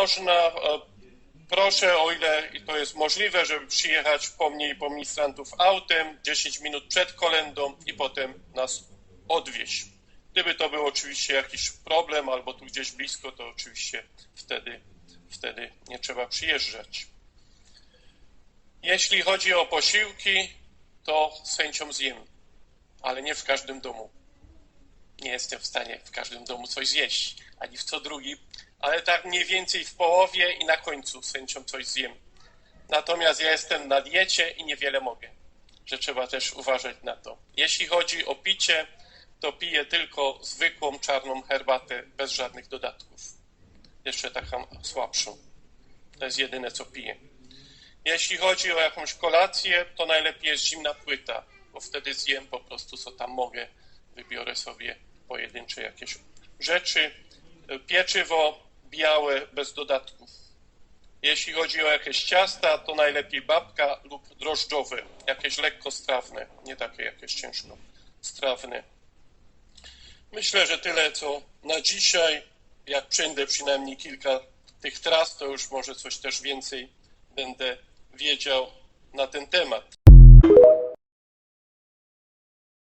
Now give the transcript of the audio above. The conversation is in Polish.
można, e, proszę, o ile to jest możliwe, żeby przyjechać po mnie i po ministrantów autem 10 minut przed kolendą i potem nas odwieźć. Gdyby to był oczywiście jakiś problem albo tu gdzieś blisko, to oczywiście wtedy, wtedy nie trzeba przyjeżdżać. Jeśli chodzi o posiłki, to z chęcią zjem, ale nie w każdym domu. Nie jestem w stanie w każdym domu coś zjeść, ani w co drugi, ale tak mniej więcej w połowie i na końcu z chęcią coś zjem. Natomiast ja jestem na diecie i niewiele mogę, że trzeba też uważać na to. Jeśli chodzi o picie, to piję tylko zwykłą czarną herbatę bez żadnych dodatków. Jeszcze taką słabszą. To jest jedyne, co piję. Jeśli chodzi o jakąś kolację, to najlepiej jest zimna płyta, bo wtedy zjem po prostu co tam mogę. Wybiorę sobie pojedyncze jakieś rzeczy. Pieczywo białe bez dodatków. Jeśli chodzi o jakieś ciasta, to najlepiej babka lub drożdżowe, jakieś lekko strawne, nie takie jakieś ciężko strawne. Myślę, że tyle co na dzisiaj. Jak przejdę przynajmniej kilka tych tras, to już może coś też więcej będę wiedział na ten temat.